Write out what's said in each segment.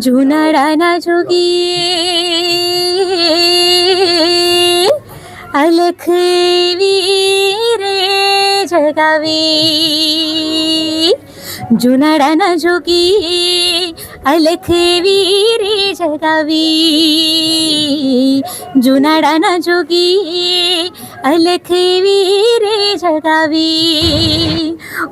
જુનાડાના જોગી અલખ વીરે જગાવી જુનાડાના જોગી અલખ વીરે જગાવી જુનાડાના જોગી અલખ વીરે જગાવી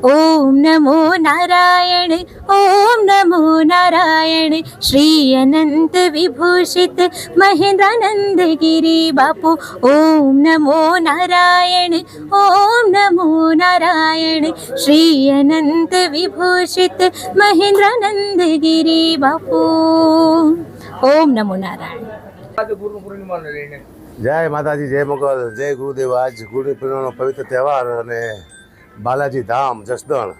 ઓમ નમો નારાયણ ઓમ નમો નારાયણ. શ્રી અનંત વિભૂષિત મહેન્દ્રાનંદ ગિરી બાપુ ઓમ નમો નારાયણ ઓમ નમો નારાયણ. શ્રી અનંત વિભૂષિત મહેન્દ્રાનંદ ગિરી બાપુ ઓમ નમો નારાયણ. જય માતાજી જય મોગલ જય ગુરુદેવ. આજ ગુરુ પૂર્ણિમાનો પવિત્ર તહેવાર અને બાલાજી ધામ, જસદણ.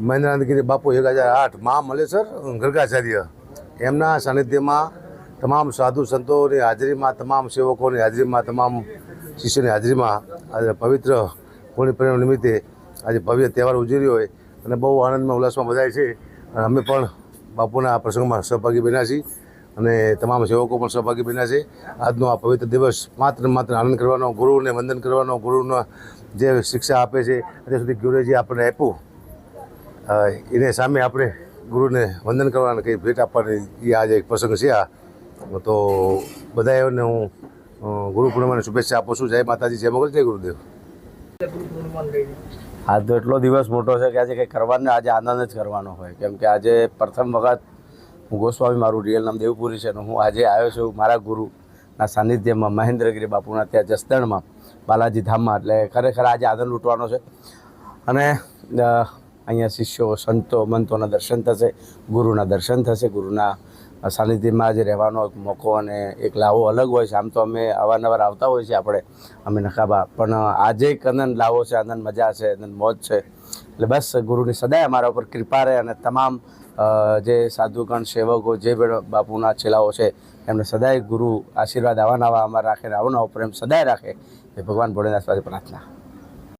મહેન્દ્રાનંદગીરી બાપુ એક હજાર આઠ. મા મલેશ્વર, ગર્ગાચાર્ય. એમના સાનિધ્યમાં તમામ સાધુ સંતોની હાજરીમાં, તમામ સેવકોની હાજરીમાં, તમામ શિષ્યોની હાજરીમાં આજે પવિત્ર ગુરુ પ્રેમ નિમિત્તે આજે ભવ્ય તહેવાર ઉજવી હોય અને બહુ આનંદમાં, ઉલ્લાસમાં બધાય છે. અને અમે પણ બાપુના આ પ્રસંગમાં સહભાગી બન્યા છીએ. અને તમામ સેવકો પણ સહભાગી બન્યા છે. આજનો આ પવિત્ર દિવસ માત્ર માત્ર આનંદ કરવાનો, ગુરુને વંદન કરવાનો, ગુરુનો જે શિક્ષા આપે છે, અત્યાર સુધી ગુરુએ જે આપણને આપ્યું. એને સામે આપણે ગુરુને વંદન કરવાના કંઈ ભેટ આપવાની એ આજે એક પ્રસંગ છે આ. તો બધાને હું ગુરુ પૂર્ણિમાની શુભેચ્છા આપું છું. જય માતાજી, જય મોગલ, જય ગુરુદેવ. આજ તો એટલો દિવસ મોટો છે કે આજે કંઈ કરવાનો, આજે આનંદ જ કરવાનો હોય. કેમ કે આજે પ્રથમ વખત હું ગોસ્વામી, મારું રિયલ નામ દેવપુરી છે અને હું આજે આવ્યો છું મારા ગુરુના સાનિધ્યમાં મહેન્દ્રગીરી બાપુના ત્યાં જસદણમાં, બાલાજી ધામમાં. એટલે ખરેખર આજે આનંદ લૂંટવાનો છે. અને અહીંયા શિષ્યો, સંતો, મંતોના દર્શન થશે, ગુરુના દર્શન થશે, ગુરુના સાનિધ્યમાં આજે રહેવાનો એક મોકો અને એક લાવો અલગ હોય છે. આમ તો અમે અવારનવાર આવતા હોય છે આપણે, અમે નકાબા પણ આજે એક આનંદ લાવો છે, આનંદ મજા છે, આનંદ મોજ છે. એટલે બસ ગુરુની સદાય અમારા ઉપર કૃપા રહે અને તમામ જે સાધુગણ, સેવકો, જે બાપુના ચેલાઓ છે, એમને સદાય ગુરુ આશીર્વાદ આવા નવા અમારા રાખે નવો પ્રેમ સદાય રાખે. એ ભગવાન ભોળેનાથ પાસે પ્રાર્થના.